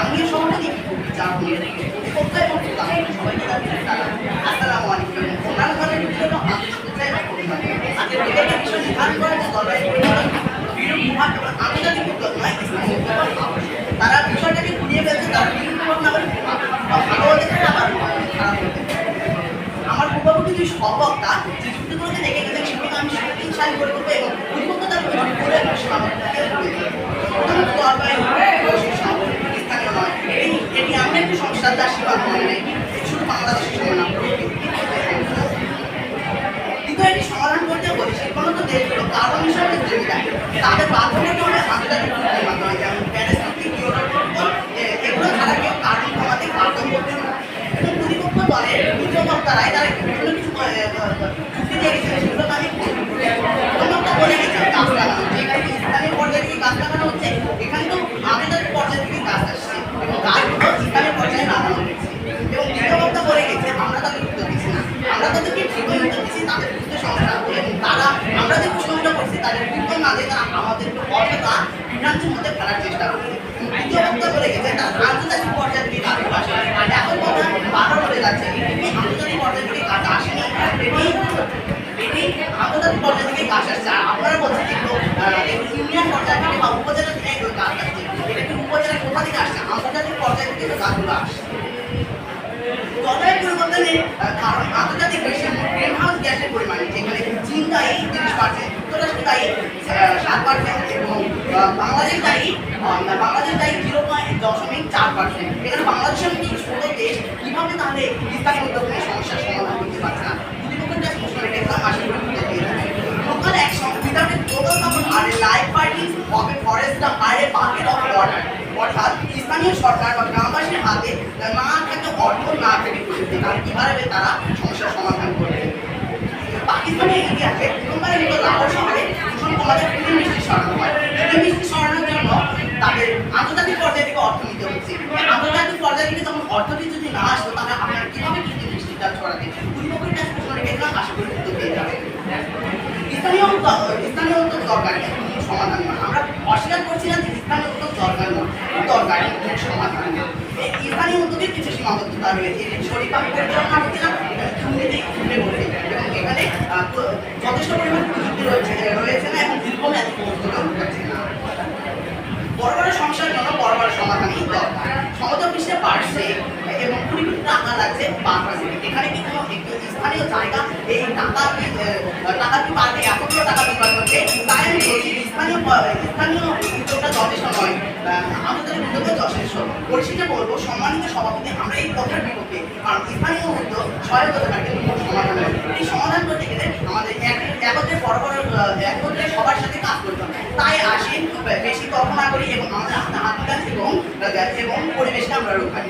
মাননীয় সভাপতি যার প্রতিপক্ষ এবং প্রধান সবাইকে তাদের আসসালামু আলাইকুম? অন্যান্য ধরনের বিভিন্ন আদেশ শুভেচ্ছা এবং অভিনন্দন আজকের বিষয় নির্ধারণ করা যে নয় তারা বিষয়টাকে ঘুরিয়ে ফেলছে, তারা বিরূপ হতে পারে আমার পূর্ববর্তী দুই সহবক্তা যে যুক্তিগুলোকে দেখে গেছেন সেগুলো আমি শক্তিশালী করে তুলবো এবং উন্মুক্ততার করে সীমাবদ্ধতাকে তাদের যেমন বাধ্য করছে না। প্রতিপক্ষ দলের উচ্চবক্তারাই তারা কিছু চুক্তি দিয়ে গেছে সেগুলো বুঝতে সমস্যা এবং তারা আমরা যে প্রশ্নটা করছি তাদের উত্তর না দিয়ে তারা আমাদের অযথা বিভ্রান্তির মধ্যে ফেলার চেষ্টা করছে আন্তর্জাতিক পর্যায়ে আসে আর এখন বারবার বলে যাচ্ছে এটি আন্তর্জাতিক পর্যায়ে থেকে গাছ আসেনি এটি আপনারা বলছেন এগুলো দায়ী এবং বাংলাদেশ দায়ী পয়েন্ট দশমিক চার পার্সেন্ট। এখানে বাংলাদেশের মতো সমস্যার সমাধান করতে পারছে? না প্রতিপক্ষের কাছে life party of a forest R a bucket অর্থাৎ সরকার বা গ্রামবাসীর হাতে না থাকে অর্থ না থাকে তারা কীভাবে তারা সমস্যার সমাধান করবে? পাকিস্তানের ইতিহাসে প্রথমবারের মতো লাহোর শহরে দূষণ কমাতে মিষ্টি সরানো হয় পুলিশ মিষ্টি জন্য তাদের আন্তর্জাতিক পর্যায়ে থেকে অর্থ নিতে হচ্ছে আন্তর্জাতিক পর্যায়ে থেকে যখন অর্থটি যদি না আসতো তাহলে আপনারা কীভাবে কৃষি মিষ্টিটা ছড়াতে দুর্ভোগের কাছে আশা করি উত্তর পেয়ে যাবে স্থানীয় স্থানীয় উদ্যোগ দরকার সমাধান নয় আমরা অস্বীকার করছি না যে স্থানীয় উদ্যোগ দরকার নয় দরকার সমাধান। এই স্থানীয় উদ্যোগের কিছু সীমাবদ্ধতা রয়েছে এটি সঠিকভাবে পরিচালনা হচ্ছে না দুর্নীতি ঘুরে বসে এবং এখানে আহ, প্র- যথেষ্ট পরিমাণ প্রযুক্তি রয়েছে রয়েছে না এবং দীর্ঘমেয়াদী প্রস্তুতও হচ্ছে না বড় বড় সমস্যার জন্য বড় বড় সমাধানই দরকার সমতল বিশ্বে বাড়ছে এবং কুড়ি কোটি টাকা লাগছে পার এখানে কি কোনো টাকা টাকা কি পারবে এতগুলো টাকা বিভাগ করতে তাই আমি বলছি, স্থানীয় আমরা এই কথার বিপক্ষে, কারণ স্থানীয় উদ্যোগ কিন্তু সমাধান নয় এই সমাধান করতে গেলে আমাদের এক- একত্রে বড় সবার সাথে কাজ করতে হবে। তাই আসি বেশি তর্ক না করি, এবং আমাদের হাতে হাত এবং এবং পরিবেশকে আমরা রক্ষা